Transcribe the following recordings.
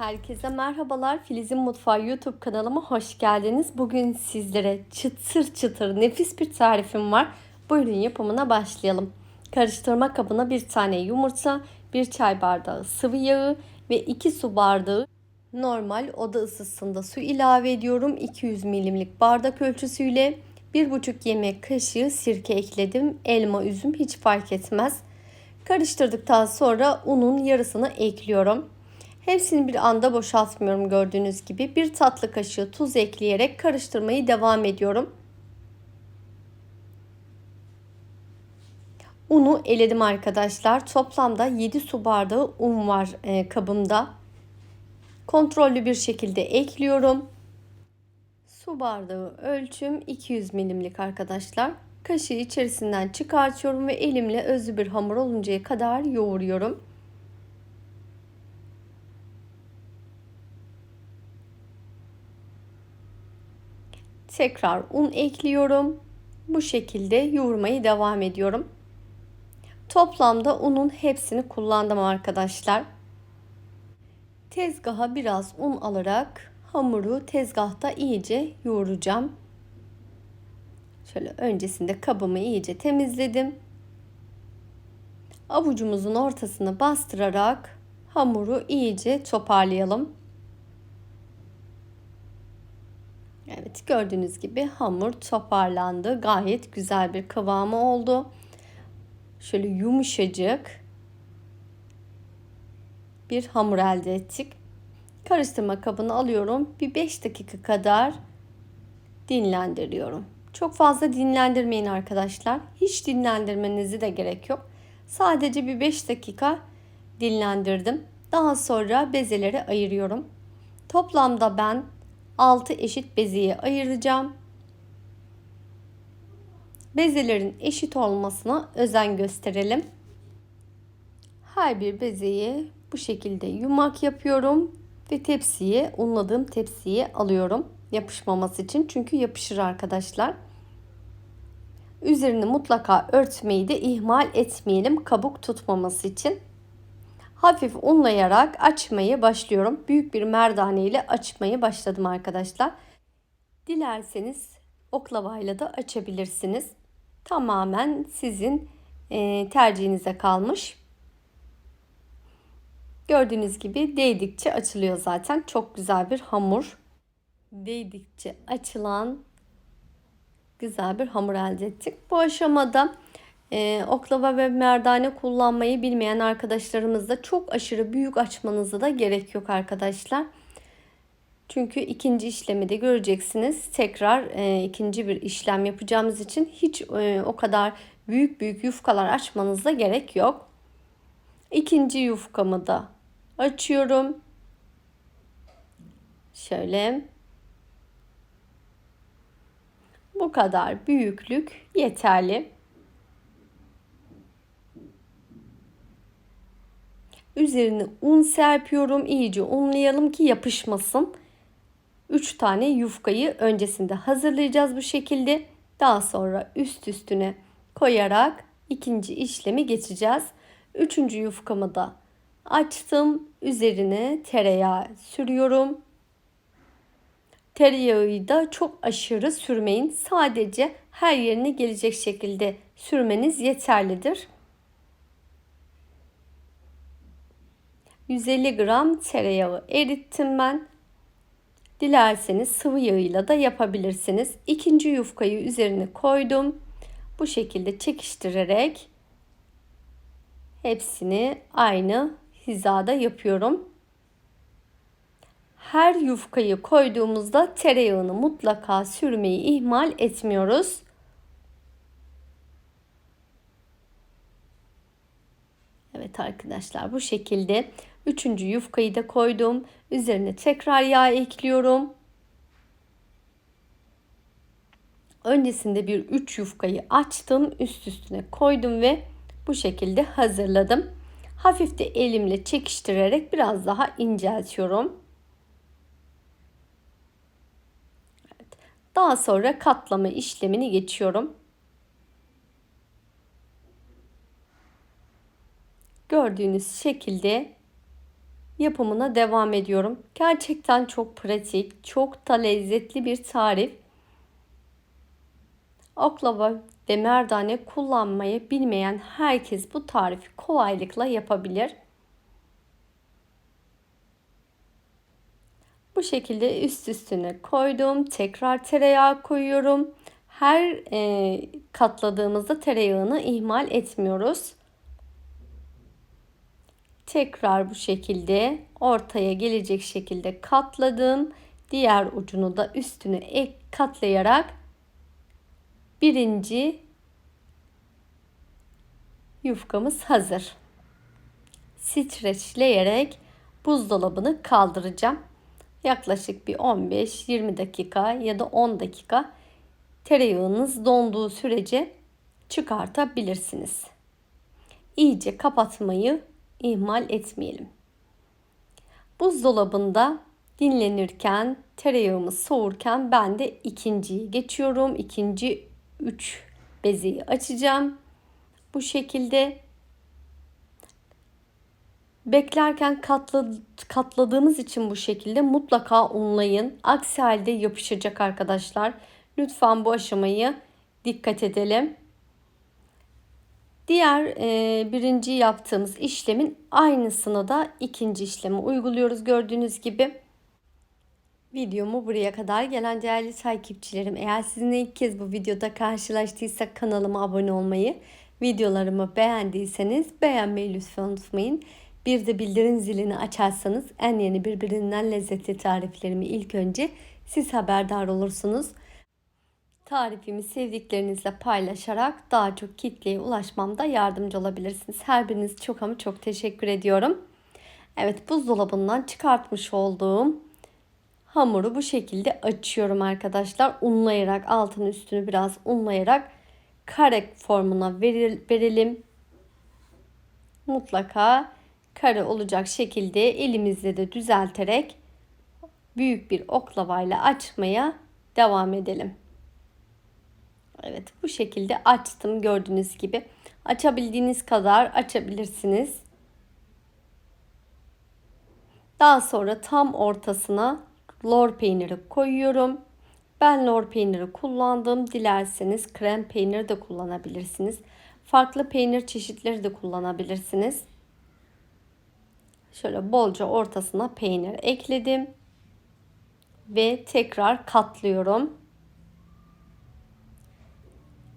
Herkese merhabalar. Filiz'in Mutfağı YouTube kanalıma hoş geldiniz. Bugün sizlere çıtır çıtır nefis bir tarifim var. Buyurun yapımına başlayalım. Karıştırma kabına bir tane yumurta, bir çay bardağı sıvı yağı ve 2 su bardağı normal oda ısısında su ilave ediyorum. 200 milimlik bardak ölçüsüyle 1,5 yemek kaşığı sirke ekledim. Elma, üzüm hiç fark etmez. Karıştırdıktan sonra unun yarısını ekliyorum. Hepsini bir anda boşaltmıyorum gördüğünüz gibi. Bir tatlı kaşığı tuz ekleyerek karıştırmayı devam ediyorum. Unu eledim arkadaşlar. Toplamda 7 su bardağı un var e, kabımda. Kontrollü bir şekilde ekliyorum. Su bardağı ölçüm 200 milimlik arkadaşlar. Kaşığı içerisinden çıkartıyorum ve elimle özlü bir hamur oluncaya kadar yoğuruyorum. Tekrar un ekliyorum. Bu şekilde yoğurmayı devam ediyorum. Toplamda unun hepsini kullandım arkadaşlar. Tezgaha biraz un alarak hamuru tezgahta iyice yoğuracağım. Şöyle öncesinde kabımı iyice temizledim. Avucumuzun ortasını bastırarak hamuru iyice toparlayalım. Evet gördüğünüz gibi hamur toparlandı. Gayet güzel bir kıvamı oldu. Şöyle yumuşacık bir hamur elde ettik. Karıştırma kabını alıyorum. Bir 5 dakika kadar dinlendiriyorum. Çok fazla dinlendirmeyin arkadaşlar. Hiç dinlendirmenize de gerek yok. Sadece bir 5 dakika dinlendirdim. Daha sonra bezeleri ayırıyorum. Toplamda ben 6 eşit beziye ayıracağım. Bezelerin eşit olmasına özen gösterelim. Her bir bezeyi bu şekilde yumak yapıyorum ve tepsiye, unladığım tepsiye alıyorum. Yapışmaması için çünkü yapışır arkadaşlar. Üzerini mutlaka örtmeyi de ihmal etmeyelim kabuk tutmaması için hafif unlayarak açmayı başlıyorum. Büyük bir merdane ile açmayı başladım arkadaşlar. Dilerseniz oklavayla da açabilirsiniz. Tamamen sizin e, tercihinize kalmış. Gördüğünüz gibi değdikçe açılıyor zaten. Çok güzel bir hamur. Değdikçe açılan güzel bir hamur elde ettik. Bu aşamada e, oklava ve merdane kullanmayı bilmeyen arkadaşlarımızda çok aşırı büyük açmanıza da gerek yok arkadaşlar. Çünkü ikinci işlemi de göreceksiniz. Tekrar e, ikinci bir işlem yapacağımız için hiç e, o kadar büyük büyük yufkalar açmanıza gerek yok. İkinci yufkamı da açıyorum. Şöyle. Bu kadar büyüklük yeterli. Üzerine un serpiyorum. İyice unlayalım ki yapışmasın. 3 tane yufkayı öncesinde hazırlayacağız bu şekilde. Daha sonra üst üstüne koyarak ikinci işlemi geçeceğiz. Üçüncü yufkamı da açtım. Üzerine tereyağı sürüyorum. Tereyağı da çok aşırı sürmeyin. Sadece her yerine gelecek şekilde sürmeniz yeterlidir. 150 gram tereyağı erittim ben. Dilerseniz sıvı yağıyla da yapabilirsiniz. İkinci yufkayı üzerine koydum. Bu şekilde çekiştirerek hepsini aynı hizada yapıyorum. Her yufkayı koyduğumuzda tereyağını mutlaka sürmeyi ihmal etmiyoruz. Evet arkadaşlar bu şekilde Üçüncü yufkayı da koydum. Üzerine tekrar yağ ekliyorum. Öncesinde bir üç yufkayı açtım. Üst üstüne koydum ve bu şekilde hazırladım. Hafif de elimle çekiştirerek biraz daha inceltiyorum. Evet. Daha sonra katlama işlemini geçiyorum. Gördüğünüz şekilde yapımına devam ediyorum. Gerçekten çok pratik, çok da lezzetli bir tarif. Oklava ve merdane kullanmayı bilmeyen herkes bu tarifi kolaylıkla yapabilir. Bu şekilde üst üstüne koydum. Tekrar tereyağı koyuyorum. Her e, katladığımızda tereyağını ihmal etmiyoruz. Tekrar bu şekilde ortaya gelecek şekilde katladım. Diğer ucunu da üstüne ek katlayarak birinci yufkamız hazır. Streçleyerek buzdolabını kaldıracağım. Yaklaşık bir 15-20 dakika ya da 10 dakika tereyağınız donduğu sürece çıkartabilirsiniz. İyice kapatmayı ihmal etmeyelim. Buzdolabında dinlenirken tereyağımız soğurken ben de ikinciyi geçiyorum. İkinci 3 bezeyi açacağım. Bu şekilde beklerken katla, katladığımız için bu şekilde mutlaka unlayın. Aksi halde yapışacak arkadaşlar. Lütfen bu aşamayı dikkat edelim. Diğer e, birinci yaptığımız işlemin aynısını da ikinci işlemi uyguluyoruz gördüğünüz gibi. Videomu buraya kadar gelen değerli takipçilerim eğer sizinle ilk kez bu videoda karşılaştıysak kanalıma abone olmayı, videolarımı beğendiyseniz beğenmeyi lütfen unutmayın. Bir de bildirim zilini açarsanız en yeni birbirinden lezzetli tariflerimi ilk önce siz haberdar olursunuz. Tarifimi sevdiklerinizle paylaşarak daha çok kitleye ulaşmamda yardımcı olabilirsiniz. Her biriniz çok ama çok teşekkür ediyorum. Evet buzdolabından çıkartmış olduğum hamuru bu şekilde açıyorum arkadaşlar. Unlayarak altını üstünü biraz unlayarak kare formuna verelim. Mutlaka kare olacak şekilde elimizle de düzelterek büyük bir oklavayla açmaya devam edelim. Evet bu şekilde açtım gördüğünüz gibi. Açabildiğiniz kadar açabilirsiniz. Daha sonra tam ortasına lor peyniri koyuyorum. Ben lor peyniri kullandım. Dilerseniz krem peyniri de kullanabilirsiniz. Farklı peynir çeşitleri de kullanabilirsiniz. Şöyle bolca ortasına peynir ekledim. Ve tekrar katlıyorum.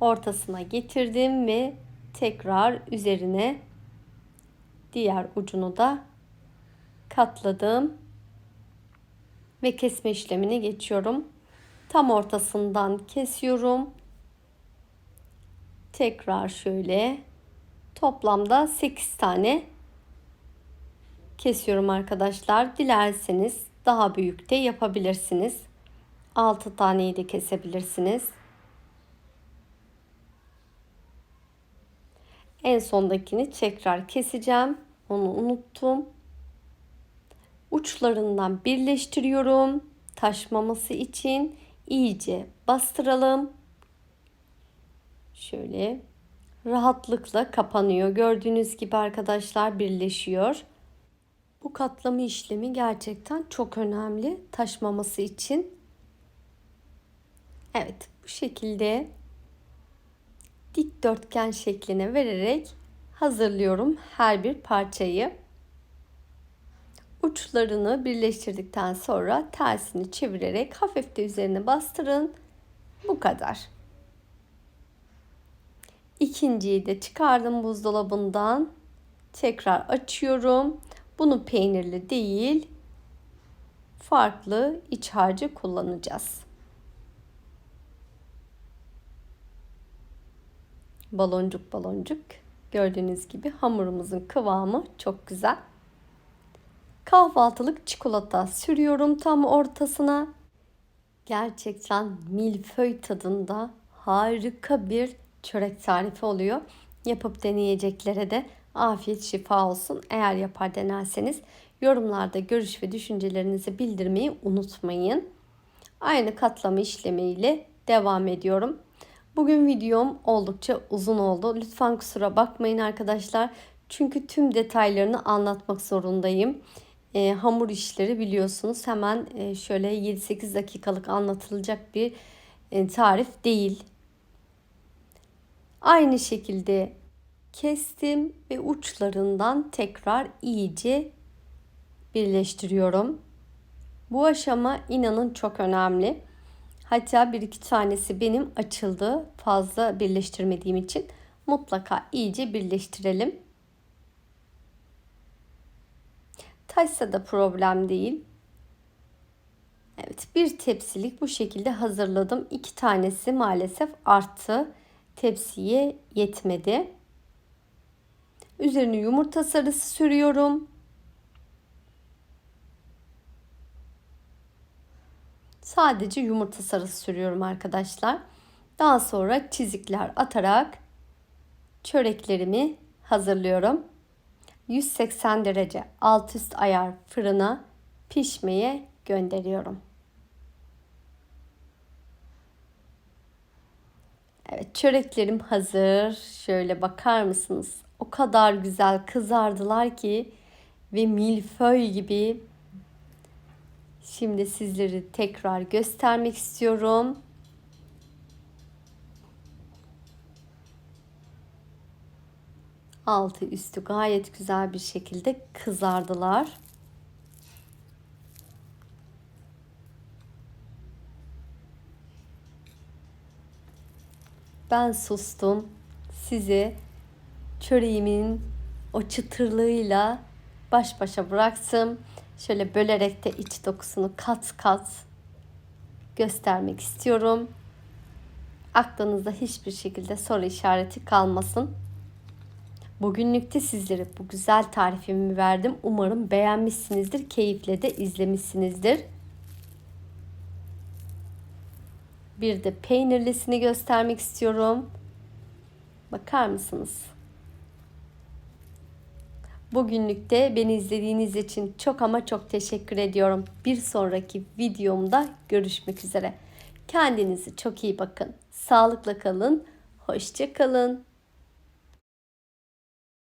Ortasına getirdim ve tekrar üzerine diğer ucunu da katladım ve kesme işlemini geçiyorum. Tam ortasından kesiyorum. Tekrar şöyle toplamda 8 tane kesiyorum arkadaşlar. Dilerseniz daha büyük de yapabilirsiniz. 6 taneyi de kesebilirsiniz. En sondakini tekrar keseceğim. Onu unuttum. Uçlarından birleştiriyorum. Taşmaması için iyice bastıralım. Şöyle rahatlıkla kapanıyor. Gördüğünüz gibi arkadaşlar birleşiyor. Bu katlama işlemi gerçekten çok önemli taşmaması için. Evet bu şekilde dikdörtgen şekline vererek hazırlıyorum her bir parçayı. Uçlarını birleştirdikten sonra tersini çevirerek hafif de üzerine bastırın. Bu kadar. İkinciyi de çıkardım buzdolabından. Tekrar açıyorum. Bunu peynirli değil, farklı iç harcı kullanacağız. Baloncuk baloncuk. Gördüğünüz gibi hamurumuzun kıvamı çok güzel. Kahvaltılık çikolata sürüyorum tam ortasına. Gerçekten milföy tadında harika bir çörek tarifi oluyor. Yapıp deneyeceklere de afiyet şifa olsun. Eğer yapar denerseniz yorumlarda görüş ve düşüncelerinizi bildirmeyi unutmayın. Aynı katlama işlemiyle devam ediyorum. Bugün videom oldukça uzun oldu. Lütfen kusura bakmayın arkadaşlar. Çünkü tüm detaylarını anlatmak zorundayım. e, hamur işleri biliyorsunuz hemen e, şöyle 7-8 dakikalık anlatılacak bir e, tarif değil. Aynı şekilde kestim ve uçlarından tekrar iyice birleştiriyorum. Bu aşama inanın çok önemli. Hatta bir iki tanesi benim açıldı fazla birleştirmediğim için mutlaka iyice birleştirelim. Taşsa da problem değil. Evet bir tepsilik bu şekilde hazırladım. İki tanesi maalesef arttı. Tepsiye yetmedi. Üzerine yumurta sarısı sürüyorum. Sadece yumurta sarısı sürüyorum arkadaşlar. Daha sonra çizikler atarak çöreklerimi hazırlıyorum. 180 derece alt üst ayar fırına pişmeye gönderiyorum. Evet çöreklerim hazır. Şöyle bakar mısınız? O kadar güzel kızardılar ki ve milföy gibi. Şimdi sizleri tekrar göstermek istiyorum. Altı üstü gayet güzel bir şekilde kızardılar. Ben sustum. Sizi çöreğimin o çıtırlığıyla baş başa bıraktım. Şöyle bölerek de iç dokusunu kat kat göstermek istiyorum. Aklınızda hiçbir şekilde soru işareti kalmasın. Bugünlükte sizlere bu güzel tarifimi verdim. Umarım beğenmişsinizdir, keyifle de izlemişsinizdir. Bir de peynirlisini göstermek istiyorum. Bakar mısınız? Bugünlük de beni izlediğiniz için çok ama çok teşekkür ediyorum. Bir sonraki videomda görüşmek üzere. Kendinize çok iyi bakın. Sağlıkla kalın. Hoşça kalın.